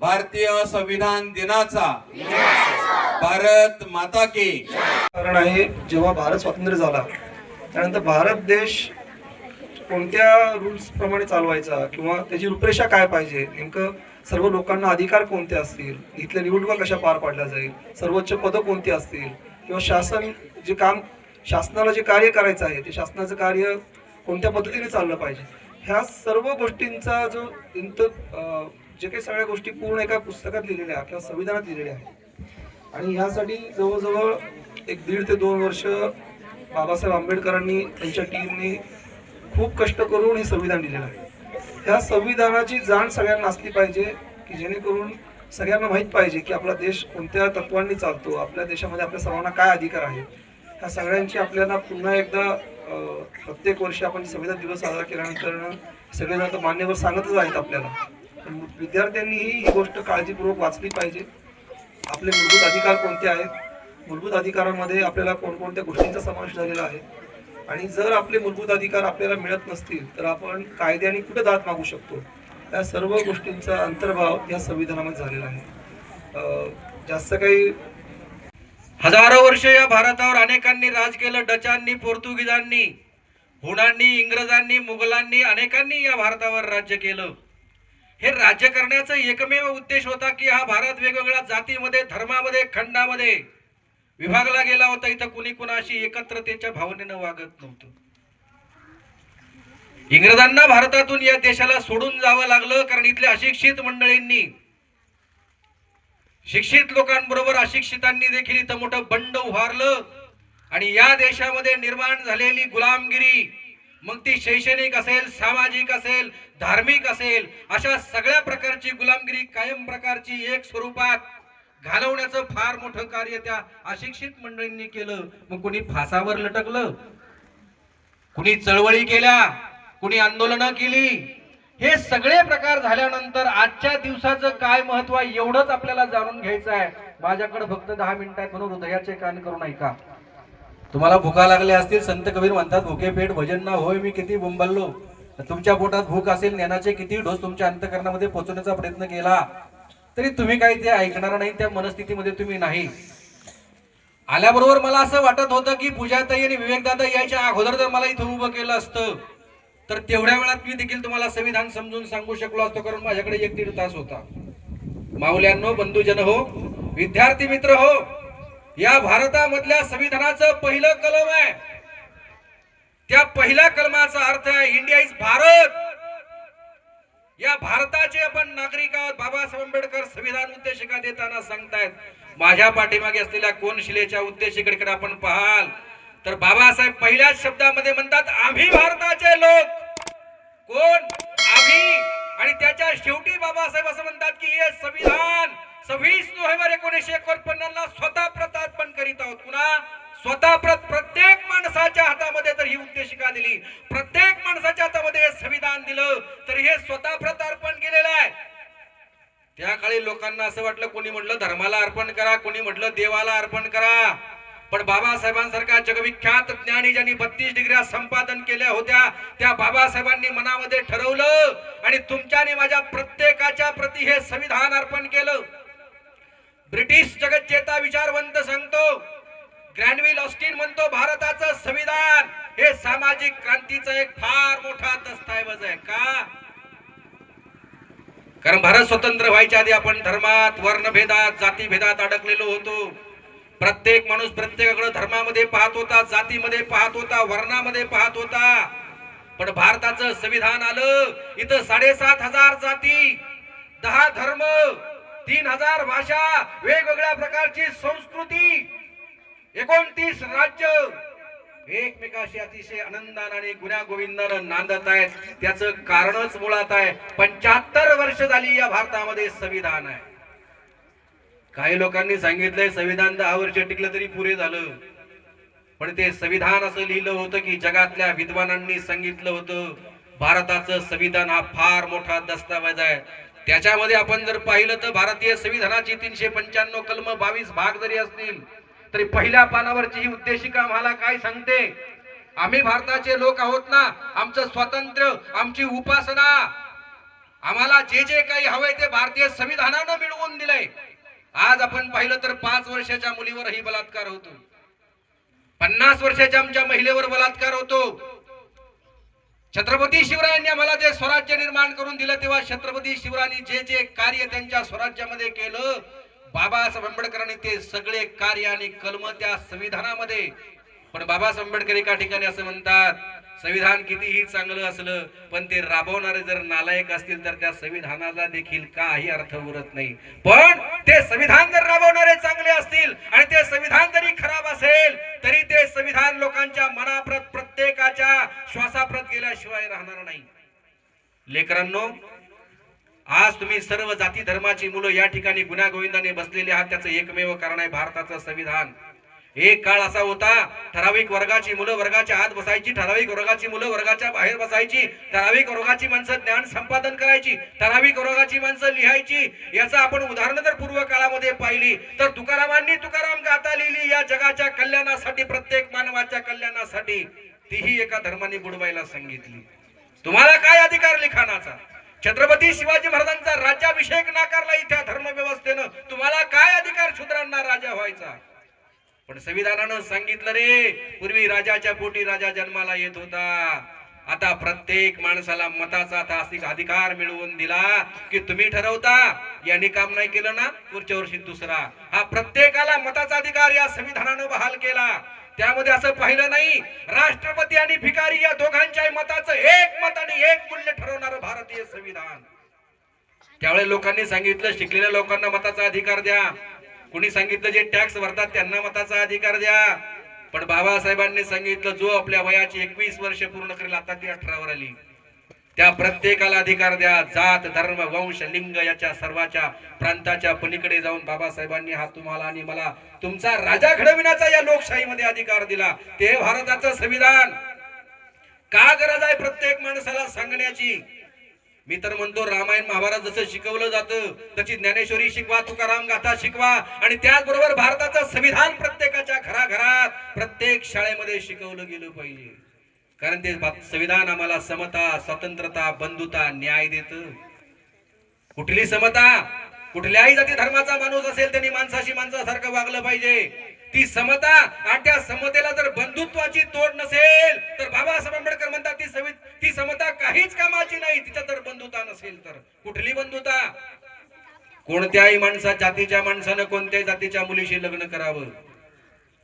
भारतीय संविधान दिनाचा. भारत माता की. कारण आहे जेव्हा भारत स्वातंत्र्य झाला त्यानंतर भारत देश कोणत्या रुल्स प्रमाणे चालवायचा किंवा त्याची रूपरेषा काय पाहिजे नेमकं सर्व लोकांना अधिकार कोणते असतील इथल्या निवडणुका कशा पार पाडल्या जाईल सर्वोच्च पदं कोणती असतील किंवा शासन जे काम शासनाला जे कार्य करायचं आहे ते शासनाचं कार्य कोणत्या पद्धतीने चाललं पाहिजे ह्या सर्व गोष्टींचा जो इंत जे काही सगळ्या गोष्टी पूर्ण एका पुस्तकात लिहिलेल्या आहेत किंवा संविधानात लिहिलेल्या आहेत. आणि ह्यासाठी जवळजवळ एक दीड ते दोन वर्ष बाबासाहेब आंबेडकरांनी त्यांच्या टीमने खूप कष्ट करून हे संविधान लिहिलेलं आहे. ह्या संविधानाची जाण सगळ्यांना असली पाहिजे की जेणेकरून सगळ्यांना माहीत पाहिजे की आपला देश कोणत्या तत्वांनी चालतो आपल्या देशामध्ये आपल्या सर्वांना काय अधिकार आहे. ह्या सगळ्यांची आपल्याला पुन्हा एकदा प्रत्येक वर्षी आपण संविधान दिवस साजरा केल्यानंतर सगळेजण आता मान्यवर सांगतच आहेत आपल्याला. विद्यार्थ्यांनी ही गोष्ट काळजीपूर्वक वाचली पाहिजे. आपले मूलभूत अधिकार कोणते आहेत? मूलभूत अधिकारांमध्ये आपल्याला कोणकोणत्या गोष्टींचा समावेश झालेला आहे? आणि जर आपले मूलभूत अधिकार आपल्याला मिळत नसतील तर आपण कायद्याने कुठे दाद मागू शकतो? या सर्व गोष्टींचा अंतर्भाव या संविधानामध्ये झालेला आहे. जास्त काही हजारो वर्ष या भारतावर अनेकांनी राज केलं डचांनी पोर्तुगीजांनी हुणांनी इंग्रजांनी मुघलांनी अनेकांनी या भारतावर राज्य केलं. हे राज्य करण्याचा एकमेव उद्देश होता की हा भारत वेगवेगळ्या जातीमध्ये धर्मामध्ये खंडामध्ये विभागला गेला होता. इथं कुणी कुणाशी एकत्रतेच्या भावनेनं वागत नव्हतं. इंग्रजांना भारतातून या देशाला सोडून जावं लागलं कारण इथल्या अशिक्षित मंडळींनी शिक्षित लोकांबरोबर अशिक्षितांनी देखील इथं मोठं बंड उभारलं आणि या देशामध्ये निर्माण झालेली गुलामगिरी. मग ती शैक्षणिक असेल सामाजिक असेल धार्मिक असेल अशा सगळ्या प्रकारची गुलामगिरी कायम प्रकारची एक स्वरूपात घालवण्याचं फार मोठं कार्य त्या अशिक्षित मंडळींनी केलं. मग कुणी फासावर लटकलं? कुणी चळवळी केल्या? कुणी आंदोलनं केली? हे सगळे प्रकार झाल्यानंतर आजच्या दिवसाचं काय महत्त्व आहे एवढंच आपल्याला जाणून घ्यायचं आहे. माझ्याकडे फक्त दहा मिनिटं आहेत म्हणून हृदयाचे कान करून ऐका तुम्हाला भुका लागल्या असतील संत कबीर म्हणतात भुके पेट भजन ना होय मी किती बुंबललो. तुमच्या पोटात भूक असेल ज्ञानाचे किती डोस तुमच्या अंतकरणामध्ये पोहोचवण्याचा प्रयत्न केला तरी तुम्ही काही ते ऐकणार नाही त्या मनस्थितीमध्ये तुम्ही नाही. आल्याबरोबर मला असं वाटत होतं की पूजाताई आणि विवेकदादा यायच्या अगोदर जर मला इथं उभं केलं असतं तर तेवढ्या वेळात मी देखील तुम्हाला संविधान समजून सांगू शकलो असतो कारण माझ्याकडे एक दीड तास होता. माऊल्यांनो बंधुजन हो विद्यार्थी मित्र हो या भारतामधल्या संविधानाचं पहिलं कलम आहे. त्या पहिल्या कलमाचा अर्थ आहे इंडिया इज भारत. या भारताचे आपण नागरिक आहोत. बाबासाहेब आंबेडकर संविधान उद्देशिका देताना सांगतायत माझ्या पाठीमागे असलेल्या कोनशिलेच्या उद्देशिकेकडे आपण पाहाल तर बाबासाहेब पहिल्याच शब्दामध्ये म्हणतात आम्ही भारताचे लोक. कोण? आम्ही. आणि त्याच्या शेवटी बाबासाहेब असं म्हणतात की हे संविधान सव्वीस नोव्हेंबर एकोणीसशे एकोणपन्नासला स्वतः प्रत करीत आहोत. पुन्हा स्वतः प्रत प्रत्येक माणसाच्या हातामध्ये तर ही उद्देशिका प्रत्येक माणसाच्या हातामध्ये संविधान दिलं तर हे स्वतः प्रत केलेलं आहे. त्या काळी लोकांना असं वाटलं कोणी म्हटलं धर्माला अर्पण करा कोणी म्हटलं देवाला अर्पण करा. पण बाबासाहेबांसारख्या जगविख्यात ज्ञानी ज्यांनी बत्तीस डिग्र्या संपादन केल्या होत्या त्या बाबासाहेबांनी मनामध्ये ठरवलं आणि तुमच्याने माझ्या प्रत्येकाच्या प्रती हे संविधान अर्पण केलं. ब्रिटिश जगज्जेता विचारवंत सांगतो ग्रॅनविल ऑस्टिन म्हणतो भारताचं संविधान. हे सामाजिक क्रांतीचा एक फार मोठा दस्तऐवज आहे. का? कारण भारत स्वतंत्र व्हायच्या आधी आपण धर्मात वर्णभेदात जातीभेदात अडकलेलो होतो. प्रत्येक माणूस प्रत्येकाकडे धर्मामध्ये पाहत होता जातीमध्ये पाहत होता वर्णामध्ये पाहत होता. पण भारताचं संविधान आलं इथं साडेसात हजार जाती दहा धर्म तीन हजार भाषा वेगवेगळ्या प्रकारची संस्कृती एकोणतीस राज्य एकमेकाशी अतिशय आनंदाने आणि गुन्हा गोविंदानं नांदत आहेत. त्याचं कारणच मुळात आहे पंच्याहत्तर वर्ष झाली या भारतामध्ये संविधान आहे. काही लोकांनी सांगितलंय संविधान दहा वर्ष टिकलं तरी पुरे झालं. पण ते संविधान असं लिहिलं होतं की जगातल्या विद्वानांनी सांगितलं होतं भारताचं संविधान हा फार मोठा दस्तावेज आहे. त्याच्यामध्ये आपण जर पाहिलं तर भारतीय संविधानाची तीनशे पंच्याण्णव कलम बावीस भाग जरी असतील तरी पहिल्या पानावरची ही उद्देशिका आम्हाला काय सांगते? आम्ही भारताचे लोक आहोत ना आमचं स्वातंत्र्य आमची उपासना. आम्हाला जे जे काही हवंय ते भारतीय संविधानानं मिळवून दिलंय. आज आपण पाहिलं तर पाच वर्षाच्या मुलीवरही बलात्कार होतो. पन्नास वर्षाच्या आमच्या महिलेवर बलात्कार होतो. छत्रपती शिवरायांनी आम्हाला जे स्वराज्य निर्माण करून दिलं तेव्हा छत्रपती शिवरायांनी जे जे कार्य त्यांच्या स्वराज्यामध्ये केलं बाबासाहेब आंबेडकरांनी ते सगळे कार्य आणि कलम त्या संविधानामध्ये. पण बाबासाहेब आंबेडकर एका ठिकाणी असं म्हणतात संविधान कितीही चांगलं असलं पण ते राबवणारे जर नालायक असतील तर त्या संविधानाला देखील काही अर्थ उरत नाही. पण ते संविधान जर राबवणारे चांगले असतील आणि ते संविधान जरी खराब असेल तरी ते संविधान लोकांच्या मनाप्रत प्रत्येकाच्या श्वासाप्रत गेल्याशिवाय राहणार नाही. लेकरांनो आज तुम्ही सर्व जाती धर्माची मुलं या ठिकाणी गुन्हा गोविंदाने बसलेले आहात. त्याचं एकमेव कारण आहे भारताचं संविधान. एक काळ असा होता ठराविक वर्गाची मुलं वर्गाच्या आत बसायची ठराविक वर्गाची मुलं वर्गाच्या बाहेर बसायची ठराविक वर्गाची माणसं ज्ञान संपादन करायची ठराविक वर्गाची माणसं लिहायची याचं आपण उदाहरण जर पूर्व काळामध्ये पाहिली तर तुकारामांनी तुकाराम गाथा लिहिली या जगाच्या कल्याणासाठी प्रत्येक मानवाच्या कल्याणासाठी तीही एका धर्माने बुडवायला सांगितली. तुम्हाला काय अधिकार लिखाणाचा? छत्रपती शिवाजी महाराजांचा राज्याभिषेक नाकारला इथ्या धर्मव्यवस्थेनं. तुम्हाला काय अधिकार शूद्रांना राजा व्हायचा? पण संविधानानं सांगितलं रे पूर्वी राजाच्या पोटी राजा जन्माला येत होता. आता प्रत्येक माणसाला मताचा तासिक अधिकार मिळवून दिला की तुम्ही ठरवता. यांनी काम नाही केलं ना पुढच्या वर्षी दुसरा. हा प्रत्येकाला मताचा अधिकार या संविधानानं बहाल केला. त्यामध्ये असं पाहिलं नाही. राष्ट्रपती आणि भिकारी या दोघांच्या मताचं एक मत आणि एक मूल्य ठरवणार भारतीय संविधान. त्यावेळेस लोकांनी सांगितलं शिकलेल्या लोकांना मताचा अधिकार द्या. कुणी सांगितलं जे टॅक्स भरतात त्यांना मताचा अधिकार द्या. पण बाबासाहेबांनी सांगितलं जो आपल्या वयाची एकवीस वर्ष पूर्ण करेल आता ती अठरावर आली. त्या प्रत्येकाला अधिकार द्या. जात धर्म वंश लिंग याच्या सर्वाच्या प्रांताच्या पलीकडे जाऊन बाबासाहेबांनी हा तुम्हाला आणि मला तुमचा राजा घडविण्याचा या लोकशाहीमध्ये अधिकार दिला. ते भारताचं संविधान. का गरज आहे प्रत्येक माणसाला सांगण्याची? मी तर म्हणतो रामायण महाभारत जसं शिकवलं जातं तशी ज्ञानेश्वरी शिकवा तुकाराम गाथा शिकवा आणि त्याचबरोबर भारताचं संविधान प्रत्येकाच्या घराघरात प्रत्येक शाळेमध्ये शिकवलं गेलं पाहिजे. कारण ते संविधान आम्हाला समता स्वतंत्रता बंधुता न्याय देत. कुठली समता? कुठल्याही जाती धर्माचा माणूस असेल त्यांनी माणसाशी माणसासारखं वागलं पाहिजे. ती समता आणि त्या समतेला जर बंधुत्वाची तोड नसेल तर बाबासाहेब आंबेडकर म्हणतात ती सवि ती समता काहीच कामाची नाही तिच्या जर बंधुता नसेल तर. कुठली बंधुता? कोणत्याही माणसा जातीच्या माणसानं कोणत्याही जातीच्या मुलीशी लग्न करावं.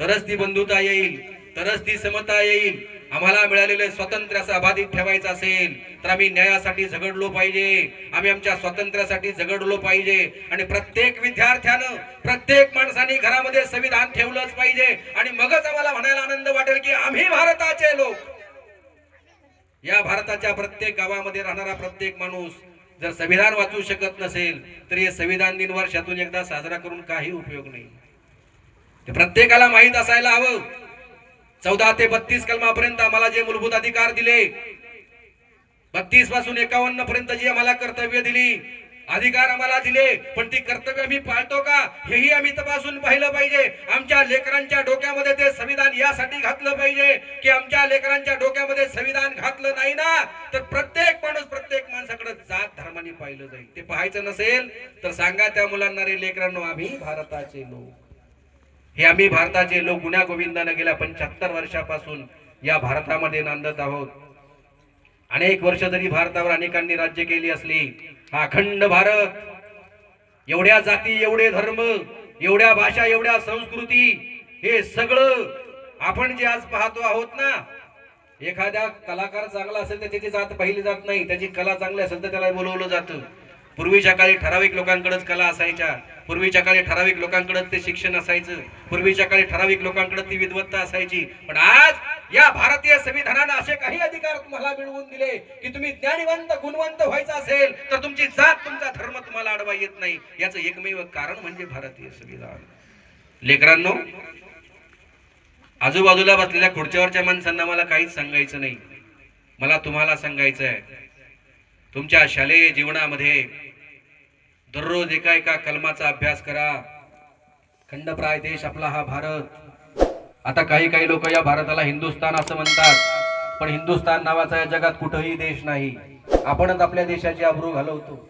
तरच ती बंधुता येईल. तरच ती समता येईल. आम्हाला मिळालेले स्वातंत्र्य असं अबाधित ठेवायचं असेल तर आम्ही न्यायासाठी झगडलो पाहिजे. आम्ही आमच्या स्वातंत्र्यासाठी झगडलो पाहिजे. आणि प्रत्येक विद्यार्थ्यानं प्रत्येक माणसाने घरामध्ये संविधान ठेवलंच पाहिजे. आणि मगच आम्हाला म्हणायला आनंद वाटेल की आम्ही भारताचे लोक. या भारताच्या प्रत्येक गावामध्ये राहणारा प्रत्येक माणूस जर संविधान वाचू शकत नसेल तर हे संविधान दिन वर्षातून एकदा साजरा करून काही उपयोग नाही. ते प्रत्येकाला माहीत असायला हवं. चौदा ते बत्तीस कलमापर्यंत आम्हाला जे मूलभूत अधिकार दिले बत्तीसपासून एकावन्न पर्यंत जी आम्हाला कर्तव्य दिली अधिकार आम्हाला दिले पण ती कर्तव्य आम्ही पाळतो का हेही आम्ही तपासून पाहिलं पाहिजे. आमच्या लेकरांच्या डोक्यामध्ये ते संविधान यासाठी घातलं पाहिजे की आमच्या लेकरांच्या डोक्यामध्ये संविधान घातलं नाही ना तर प्रत्येक माणूस प्रत्येक माणसाकडे जात धर्माने पाहिलं जाईल. ते पाहायचं नसेल तर सांगा त्या मुलांना रे लेकरांनो आम्ही भारताचे लोक. हे आम्ही भारताचे लोक गुन्हा गोविंदानं गेल्या पंच्याहत्तर वर्षापासून या भारतामध्ये नांदत आहोत. अनेक वर्ष जरी भारतावर अनेकांनी राज्य केली असली हा अखंड भारत एवढ्या जाती एवढे धर्म एवढ्या भाषा एवढ्या संस्कृती हे सगळं आपण जे आज पाहतो आहोत ना एखाद्या कलाकार चांगला असेल तर त्याची जात पाहिली जात नाही त्याची कला चांगली असेल तर त्याला बोलवलं जातं. पूर्वीच्या काळी ठराविक लोकांकडेच कला असायच्या. पूर्वीच्या काळी ठराविक लोकांकडेच ते शिक्षण असायचं. पूर्वीच्या काळी ठराविक लोकांकडे ती विद्वत्ता असायची. पण आज या भारतीय संविधानानं असे काही अधिकार तुम्हाला मिळवून दिले की तुम्ही ज्ञानीवंत गुणवंत व्हायचं असेल तर तुमची जात तुमचा धर्म तुम्हाला अडवा येत नाही. याचं एकमेव कारण म्हणजे भारतीय संविधान. लेकरांनो आजूबाजूला बसलेल्या खुर्च्यावरच्या माणसांना मला काहीच सांगायचं नाही. मला तुम्हाला सांगायचं आहे तुमच्या शालेय जीवनामध्ये दररोज एका एका कलमाचा अभ्यास करा. खंडप्राय देश आपला हा भारत. आता काही काही लोक या भारताला हिंदुस्थान असं म्हणतात पण हिंदुस्थान नावाचा या जगात कुठंही देश नाही. आपणच आपल्या देशाची अब्रू घालवतो.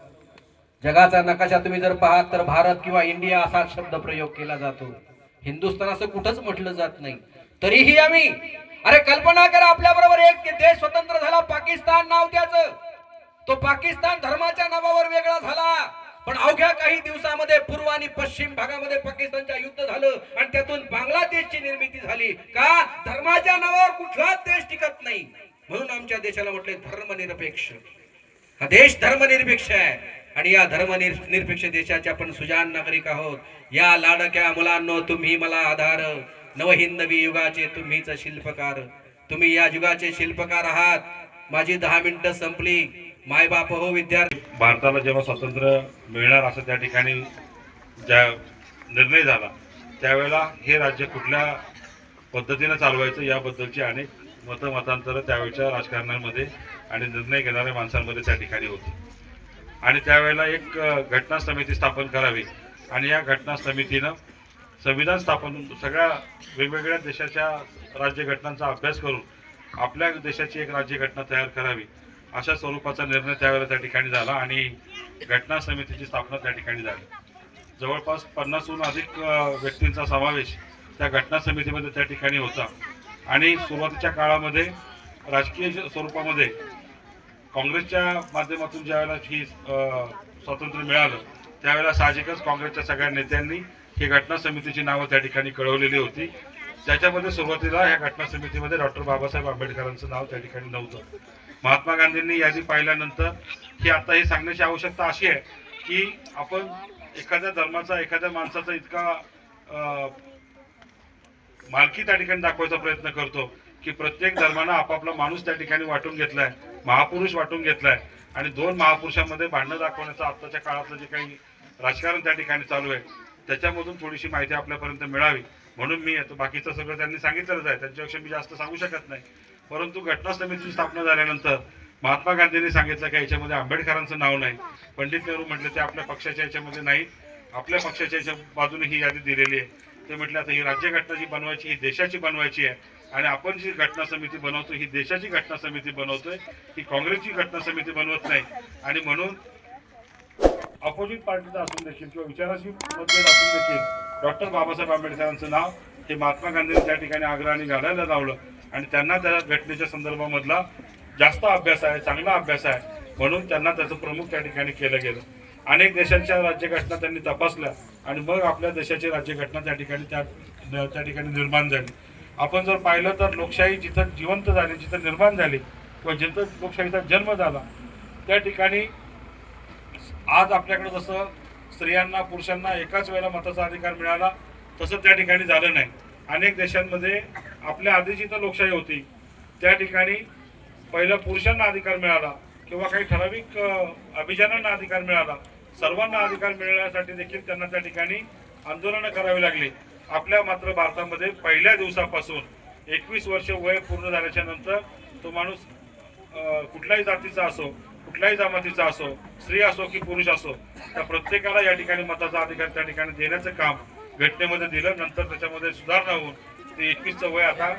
जगाचा नकाशा तुम्ही जर पाहात तर भारत किंवा इंडिया असा शब्द प्रयोग केला जातो. हिंदुस्थान असं कुठंच म्हटलं जात नाही. तरीही आम्ही अरे कल्पना करा आपल्या बरोबर एक देश स्वतंत्र झाला पाकिस्तान नाव त्याचं. तो पाकिस्तान धर्माच्या नावावर वेगळा झाला. पण अवघ्या काही दिवसामध्ये पूर्व आणि पश्चिम भागामध्ये पाकिस्तानच्या युद्ध झालं आणि त्यातून बांगलादेशची निर्मिती झाली. का? धर्माच्या नावावर कुठलाच देश टिकत नाही. म्हणून आमच्या देशाला म्हटले धर्मनिरपेक्ष. हा देश धर्मनिरपेक्ष आहे. आणि या धर्मनिरपेक्ष देशाचे आपण सुजान नागरिक आहोत. या लाडक्या मुलांनो तुम्ही मला आधार. नवहिंदवी युगाचे तुम्हीच शिल्पकार. तुम्ही या युगाचे शिल्पकार आहात. माझी दहा मिनिटं संपली. मायबाप हो विद्यार्थी. भारताला जेव्हा स्वातंत्र्य मिळणार असं त्या ठिकाणी ज्या निर्णय झाला त्यावेळेला हे राज्य कुठल्या पद्धतीनं चालवायचं याबद्दलची अनेक मतमतांतरं त्यावेळच्या राजकारणामध्ये आणि निर्णय घेणाऱ्या माणसांमध्ये त्या ठिकाणी होती. आणि त्यावेळेला एक घटना समिती स्थापन करावी आणि या घटना समितीनं संविधान स्थापन सगळ्या वेगवेगळ्या देशाच्या राज्यघटनांचा अभ्यास करून आपल्या देशाची एक राज्यघटना तयार करावी. अशा स्वरूपाचा निर्णय त्यावेळेला त्या ठिकाणी झाला आणि घटना समितीची स्थापना त्या ठिकाणी झाली. जवळपास पन्नासहून अधिक व्यक्तींचा समावेश त्या घटना समितीमध्ये त्या ठिकाणी होता. आणि सुरुवातीच्या काळामध्ये राजकीय स्वरूपामध्ये काँग्रेसच्या माध्यमातून ज्यावेळेला ही स्वातंत्र्य मिळालं त्यावेळेला साहजिकच काँग्रेसच्या सगळ्या नेत्यांनी ही घटना समितीची नावं त्या ठिकाणी कळवलेली होती. त्याच्यामध्ये सुरुवातीला ह्या घटना समितीमध्ये डॉक्टर बाबासाहेब आंबेडकरांचं नाव त्या ठिकाणी नव्हतं. महात्मा गांधींनी यादी पाहिल्यानंतर की आता हे सांगण्याची आवश्यकता अशी आहे की आपण एखाद्या धर्माचा एखाद्या माणसाचा इतका मालकी त्या ठिकाणी दाखवायचा प्रयत्न करतो की प्रत्येक धर्मानं आपापला माणूस त्या ठिकाणी वाटून घेतलाय महापुरुष वाटून घेतलाय. आणि दोन महापुरुषांमध्ये भांडणं दाखवण्याचं आत्ताच्या काळातलं जे काही राजकारण त्या ठिकाणी चालू आहे त्याच्यामधून थोडीशी माहिती आपल्यापर्यंत मिळावी. म्हणून मी येतो बाकीचं सगळं त्यांनी सांगितलेलंच आहे. त्यांच्यापेक्षा मी जास्त सांगू शकत नाही. परंतु घटना समितीची स्थापना झाल्यानंतर महात्मा गांधींनी सांगितलं की याच्यामध्ये आंबेडकरांचं नाव नाही. पंडित नेहरू म्हटलं ते आपल्या पक्षाच्या याच्यामध्ये नाही. आपल्या पक्षाच्या याच्या बाजूने ही यादी दिलेली आहे. ते म्हटलं आता ही राज्यघटना जी बनवायची ही देशाची बनवायची आहे. आणि आपण जी घटना समिती बनवतो ही देशाची घटना समिती बनवतोय. ही काँग्रेसची घटना समिती बनवत नाही. आणि म्हणून अपोजिट पार्टीचा असून देखील किंवा विचाराशी मतभेद असून देखील डॉक्टर बाबासाहेब आंबेडकरांचं नाव हे महात्मा गांधींनी त्या ठिकाणी आग्रहाने घालायला लावलं. आणि त्यांना त्या घटनेच्या संदर्भामधला जास्त अभ्यास आहे चांगला अभ्यास आहे म्हणून त्यांना त्याचं प्रमुख त्या ठिकाणी केलं गेलं. अनेक देशांच्या राज्यघटना त्यांनी तपासल्या आणि मग आपल्या देशाची राज्यघटना त्या ठिकाणी त्या त्या ठिकाणी निर्माण झाली. आपण जर पाहिलं तर लोकशाही जिथं जिवंत झाली जिथं निर्माण झाली किंवा जिथं लोकशाहीचा जन्म झाला त्या ठिकाणी आज आपल्याकडे जसं स्त्रियांना पुरुषांना एकाच वेळेला मताचा अधिकार मिळाला तसं त्या ठिकाणी झालं नाही. अनेक देशांमध्ये आपल्या आधी जिथं लोकशाही होती. त्या ठिकाणी पहिलं पुरुषांना अधिकार मिळाला किंवा काही ठराविक अ, अभिजानांना अधिकार मिळाला. सर्वांना अधिकार मिळण्यासाठी देखील त्यांना त्या ठिकाणी आंदोलनं करावी लागली. आपल्या मात्र भारतामध्ये पहिल्या दिवसापासून एकवीस वर्ष वय पूर्ण झाल्याच्यानंतर तो माणूस कुठल्याही जातीचा असो कुठल्याही जमातीचा असो स्त्री असो की पुरुष असो त्या प्रत्येकाला या ठिकाणी मताचा अधिकार त्या ठिकाणी देण्याचं काम घटनेमध्ये दिलं नंतर त्याच्यामध्ये सुधारणा होऊन ते एकवीसचं वय आता